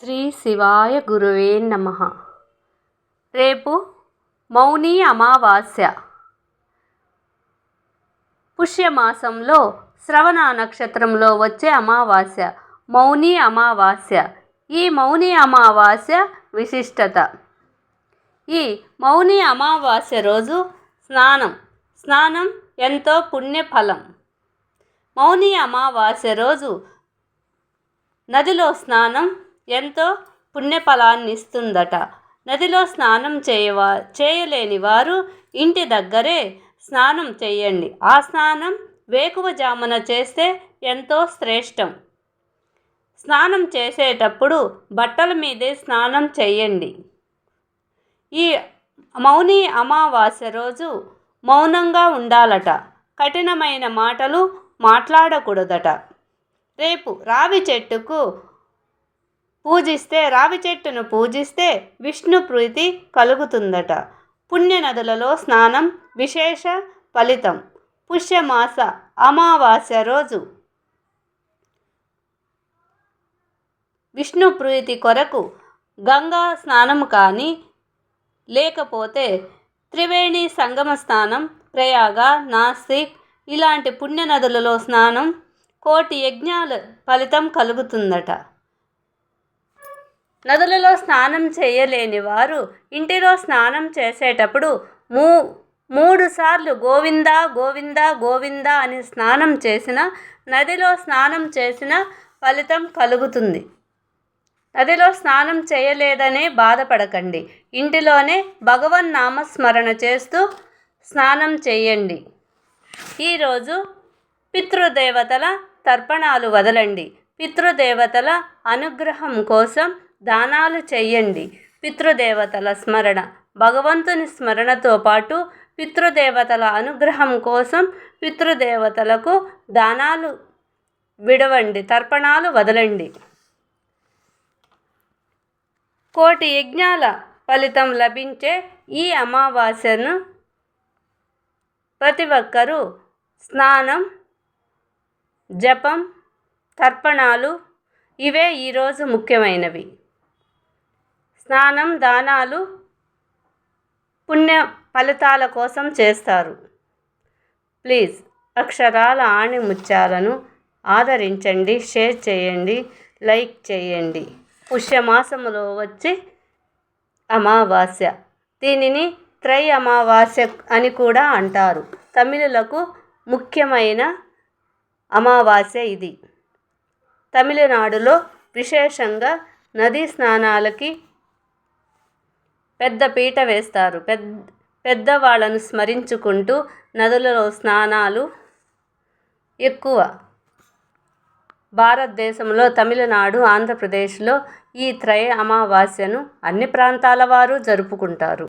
శ్రీ శివాయ గురువే నమ. రేపు మౌని అమావాస్య. పుష్యమాసంలో శ్రవణ నక్షత్రంలో వచ్చే అమావాస్య మౌని అమావాస్య. ఈ మౌని అమావాస్య విశిష్టత. ఈ మౌని అమావాస్య రోజు స్నానం. స్నానం ఎంతో పుణ్యఫలం. మౌని అమావాస్య రోజు నదిలో స్నానం ఎంతో పుణ్యఫలాన్ని ఇస్తుందట నదిలో స్నానం చేయవా చేయలేని వారు ఇంటి దగ్గరే స్నానం చేయండి ఆ స్నానం వేకువజామున చేస్తే ఎంతో శ్రేష్టం. స్నానం చేసేటప్పుడు బట్టల మీదే స్నానం చేయండి ఈ మౌని అమావాస్య రోజు మౌనంగా ఉండాలట. కఠినమైన మాటలు మాట్లాడకూడదట. రేపు రావి చెట్టుకు పూజిస్తే రావి చెట్టును పూజిస్తే విష్ణు ప్రీతి కలుగుతుందట. పుణ్యనదులలో స్నానం విశేష ఫలితం. పుష్యమాస అమావాస్య రోజు. విష్ణు ప్రీతి కొరకు గంగా స్నానం కానీ లేకపోతే త్రివేణి సంగమ స్నానం ప్రయాగ నాసిక్ ఇలాంటి పుణ్యనదులలో స్నానం కోటి యజ్ఞాల ఫలితం కలుగుతుందట. నదులలో స్నానం చేయలేని వారు ఇంటిలో స్నానం చేసేటప్పుడు మూ మూడు సార్లు గోవింద గోవింద గోవింద అని స్నానం చేసిన నదిలో స్నానం చేసిన ఫలితం కలుగుతుంది. నదిలో స్నానం చేయలేదనే బాధపడకండి. ఇంటిలోనే భగవన్ నామస్మరణ చేస్తూ స్నానం చేయండి. ఈరోజు పితృదేవతల తర్పణాలు వదలండి. పితృదేవతల అనుగ్రహం కోసం దానాలు చేయండి. పితృదేవతల స్మరణ. భగవంతుని స్మరణతో పాటు పితృదేవతల అనుగ్రహం కోసం పితృదేవతలకు దానాలు విడవండి తర్పణాలు వదలండి. కోటి యజ్ఞాల ఫలితం లభించే ఈ అమావాస్యను ప్రతి ఒక్కరూ స్నానం జపం తర్పణాలు ఇవే ఈరోజు ముఖ్యమైనవి. స్నానం దానాలు పుణ్య ఫలితాల కోసం చేస్తారు. ప్లీజ్ అక్షరాల ఆణిముత్యాలను ఆదరించండి షేర్ చేయండి లైక్ చేయండి. పుష్యమాసములో వచ్చే అమావాస్య. దీనిని త్రై అమావాస్య అని కూడా అంటారు. తమిళులకు ముఖ్యమైన అమావాస్య ఇది. తమిళనాడులో విశేషంగా నదీ స్నానాలకి పెద్ద పీట వేస్తారు. పెద్ద పెద్దవాళ్ళను స్మరించుకుంటూ నదులలో స్నానాలు ఎక్కువ. భారతదేశంలో తమిళనాడు ఆంధ్రప్రదేశ్లో ఈ త్రయ అమావాస్యను అన్ని ప్రాంతాల వారు జరుపుకుంటారు.